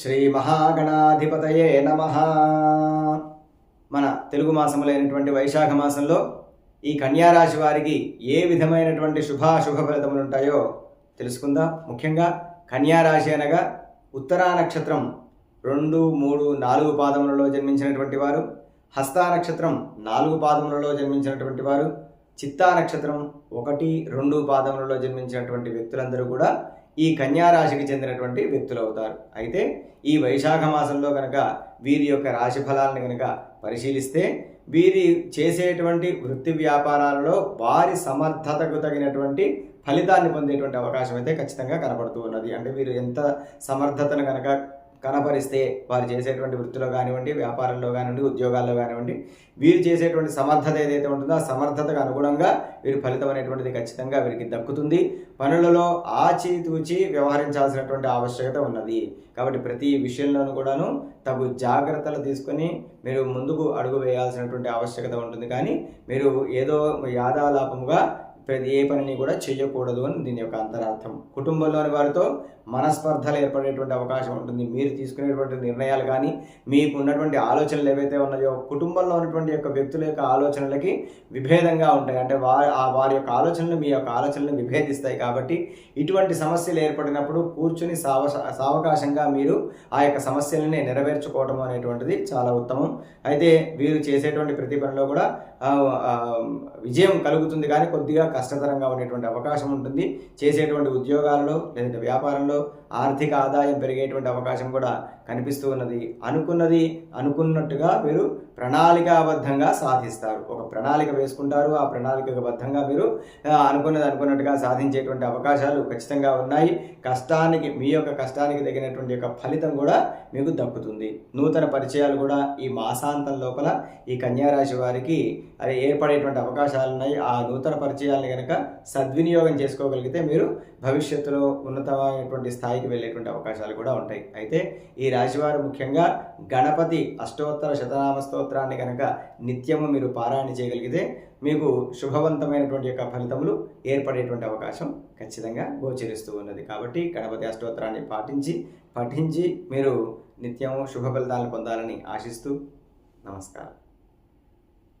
శ్రీ మహాగణాధిపతయే నమ. మన తెలుగు మాసములైనటువంటి వైశాఖ మాసంలో ఈ కన్యారాశి వారికి ఏ విధమైనటువంటి శుభాశుభ ఫలితములు ఉంటాయో తెలుసుకుందాం. ముఖ్యంగా కన్యారాశి అనగా ఉత్తరా నక్షత్రం రెండు మూడు నాలుగు పాదములలో జన్మించినటువంటి వారు హస్తా నక్షత్రం నాలుగు పాదములలో జన్మించినటువంటి వారు చిత్తా నక్షత్రం ఒకటి రెండు పాదములలో జన్మించినటువంటి వ్యక్తులందరూ కూడా ఈ కన్యా రాశికి చెందినటువంటి వ్యక్తులు అవుతారు అయితే ఈ వైశాఖ మాసంలో కనుక వీరి యొక్క రాశి ఫలాలను కనుక పరిశీలిస్తే వీరి చేసేటువంటి వృత్తి వ్యాపారాలలో వారి సమర్థతకు తగినటువంటి ఫలితాన్ని పొందేటువంటి అవకాశం అయితే ఖచ్చితంగా కనపడుతూ ఉన్నది. అంటే వీరు ఎంత సమర్థతను కనుక కనపరిస్తే వారు చేసేటువంటి వృత్తిలో కానివ్వండి వ్యాపారంలో కానివ్వండి ఉద్యోగాల్లో కానివ్వండి వీరు చేసేటువంటి సమర్థత ఏదైతే ఉంటుందో ఆ సమర్థతకు అనుగుణంగా వీరు ఫలితం అనేటువంటిది ఖచ్చితంగా వీరికి దక్కుతుంది. పనులలో ఆచితూచి వ్యవహరించాల్సినటువంటి ఆవశ్యకత ఉన్నది. కాబట్టి ప్రతి విషయంలోనూ కూడాను తగు జాగ్రత్తలు తీసుకొని మీరు ముందుకు అడుగు వేయాల్సినటువంటి ఆవశ్యకత ఉంటుంది. కానీ మీరు ఏదో యాదాలాపముగా ప్రతి ఏ పనిని కూడా చేయకూడదు అని దీని యొక్క అంతరార్థం. కుటుంబంలోని వారితో మనస్పర్ధలు ఏర్పడేటువంటి అవకాశం ఉంటుంది. మీరు తీసుకునేటువంటి నిర్ణయాలు కానీ మీకు ఉన్నటువంటి ఆలోచనలు ఏవైతే ఉన్నాయో కుటుంబంలో ఉన్నటువంటి యొక్క వ్యక్తుల యొక్క ఆలోచనలకి విభేదంగా ఉంటాయి. అంటే వారి ఆ వారి యొక్క ఆలోచనలు మీ యొక్క ఆలోచనలు విభేదిస్తాయి కాబట్టి ఇటువంటి సమస్యలు ఏర్పడినప్పుడు కూర్చుని సావ సావకాశంగా మీరు ఆ యొక్క సమస్యలని నెరవేర్చుకోవడం అనేటువంటిది చాలా ఉత్తమం. అయితే వీరు చేసేటువంటి ప్రతి పనిలో కూడా విజయం కలుగుతుంది. కానీ కొద్దిగా కష్టతరంగా ఉండేటువంటి అవకాశం ఉంటుంది. చేసేటువంటి ఉద్యోగాలలో లేదంటే వ్యాపారంలో ఆర్థిక ఆదాయం పెరిగేటువంటి అవకాశం కూడా కనిపిస్తూ ఉన్నది. అనుకున్నది అనుకున్నట్టుగా మీరు ప్రణాళికాబద్ధంగా సాధిస్తారు. ఒక ప్రణాళిక వేసుకుంటారు. ఆ ప్రణాళికబద్ధంగా మీరు అనుకున్నది అనుకున్నట్టుగా సాధించేటువంటి అవకాశాలు ఖచ్చితంగా ఉన్నాయి. కష్టానికి మీ యొక్క కష్టానికి తగినటువంటి యొక్క ఫలితం కూడా మీకు దక్కుతుంది. నూతన పరిచయాలు కూడా ఈ మాసాంతం లోపల ఈ కన్యారాశి వారికి అది ఏర్పడేటువంటి అవకాశాలు ఉన్నాయి. ఆ నూతన పరిచయాలను కనుక సద్వినియోగం చేసుకోగలిగితే మీరు భవిష్యత్తులో ఉన్నతమైనటువంటి స్థాయికి వెళ్ళేటువంటి అవకాశాలు కూడా ఉంటాయి. అయితే ఈ రాశివారు ముఖ్యంగా గణపతి అష్టోత్తర శతనామ స్తోత్రాన్ని కనుక నిత్యము మీరు పారాయణ చేయగలిగితే మీకు శుభవంతమైనటువంటి యొక్క ఫలితములు ఏర్పడేటువంటి అవకాశం ఖచ్చితంగా గోచరిస్తూ ఉన్నది. కాబట్టి గణపతి అష్టోత్తరాన్ని పాటించి పఠించి మీరు నిత్యము శుభ ఫలితాలను పొందాలని ఆశిస్తూ నమస్కారం.